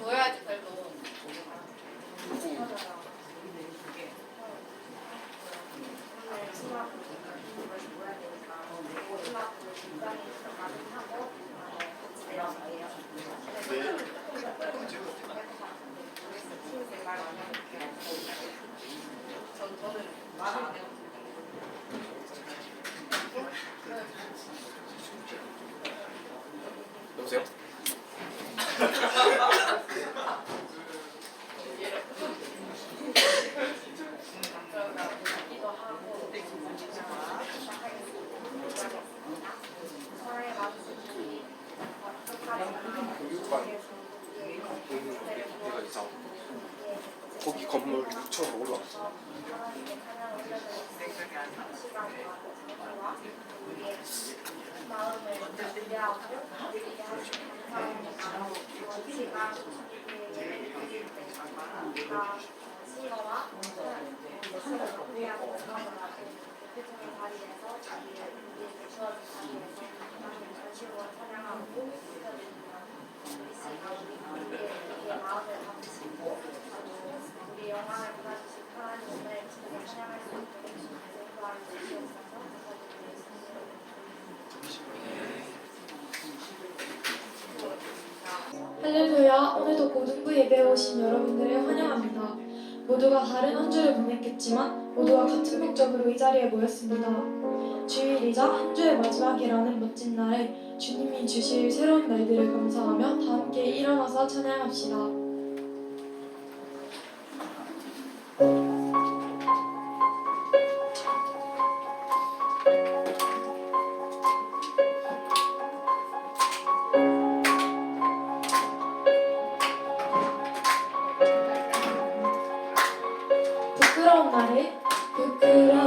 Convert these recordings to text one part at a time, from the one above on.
보여야지 그래도. 전 저는 말을 안 해요. 여보세요? 그러다 기도 하고 서로의 마음속이 여기가 이상 거기 건물 6층으로 올라왔어 마음을 준비하고 이렇게 있어주시면 우리 영광을 받아주신 하나님을 찬양할 수 있도록 주님의 인도하여 주시옵소서 감사드리겠습니다. 할렐루야, 오늘도 고등부 예배에 오신 여러분들을 환영합니다. 모두가 다른 한 주를 보냈겠지만 모두가 같은 목적으로 이 자리에 모였습니다. 주일이자 한 주의 마지막이라는 멋진 날에 주님이 주실 새로운 날들을 감사하며 다 함께 일어나서 찬양합시다. 부끄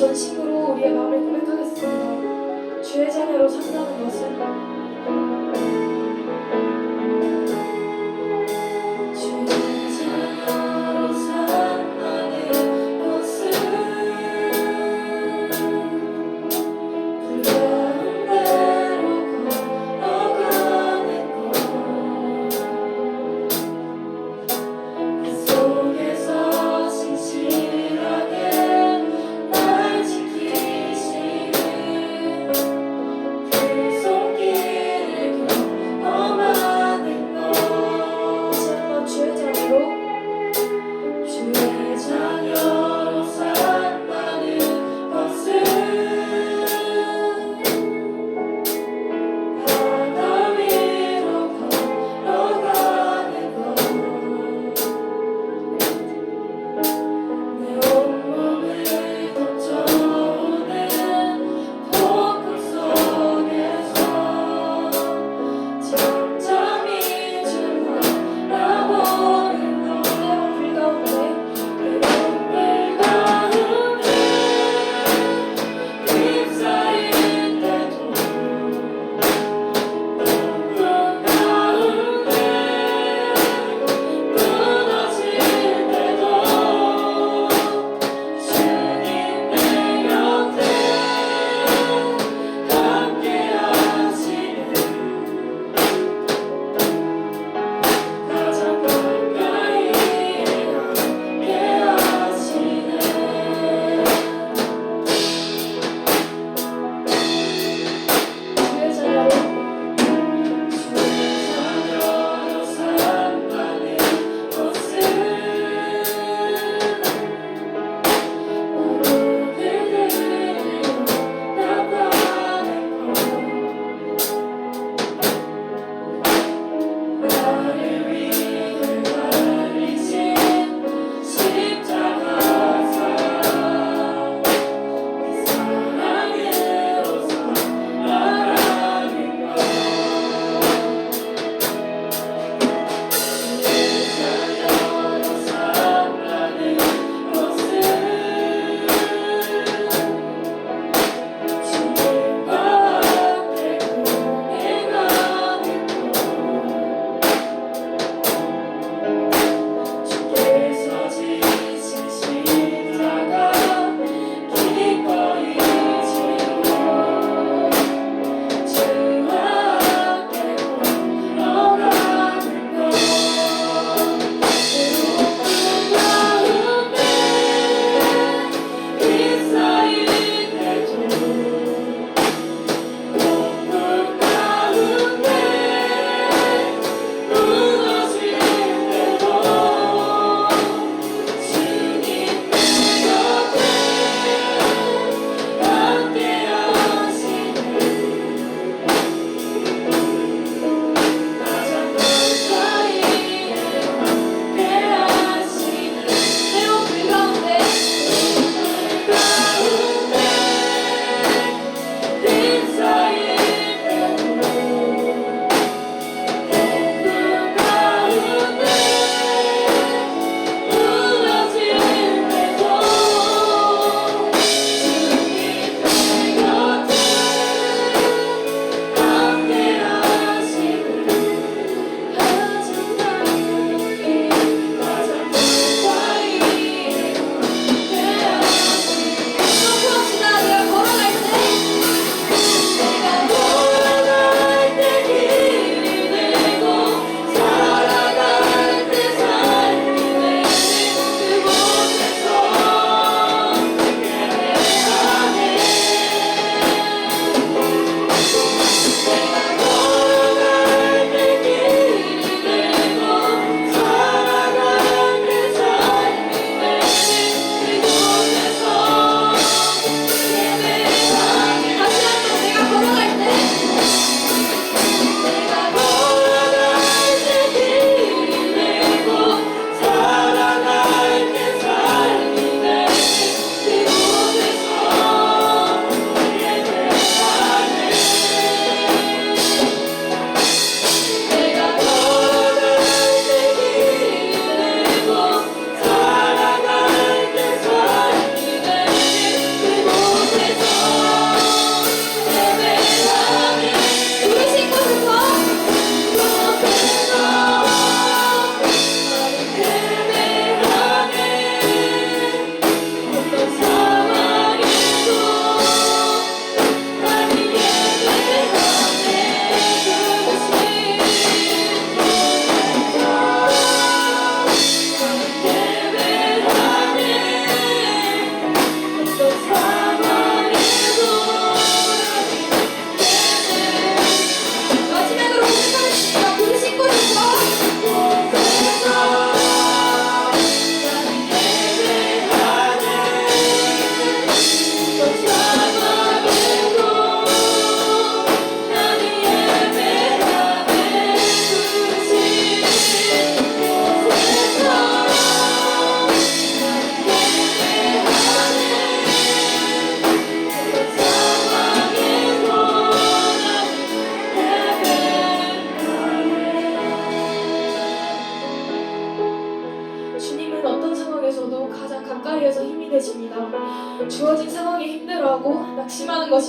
전심으로 우리의 마음을 고백하겠습니다. 주의 자녀로 산다는 것은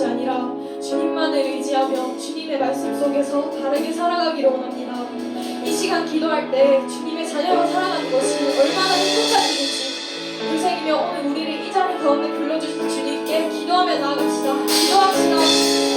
것이 아니라 주님만을 의지하며 주님의 말씀 속에서 다르게 살아가기를 원합니다. 이 시간 기도할 때 주님의 자녀로 살아가는 것이 얼마나 행복한 일인지 그 생이며 오늘 우리를 이 자리 가운데 불러주신 주님께 기도하며 나아갑시다. 기도합시다.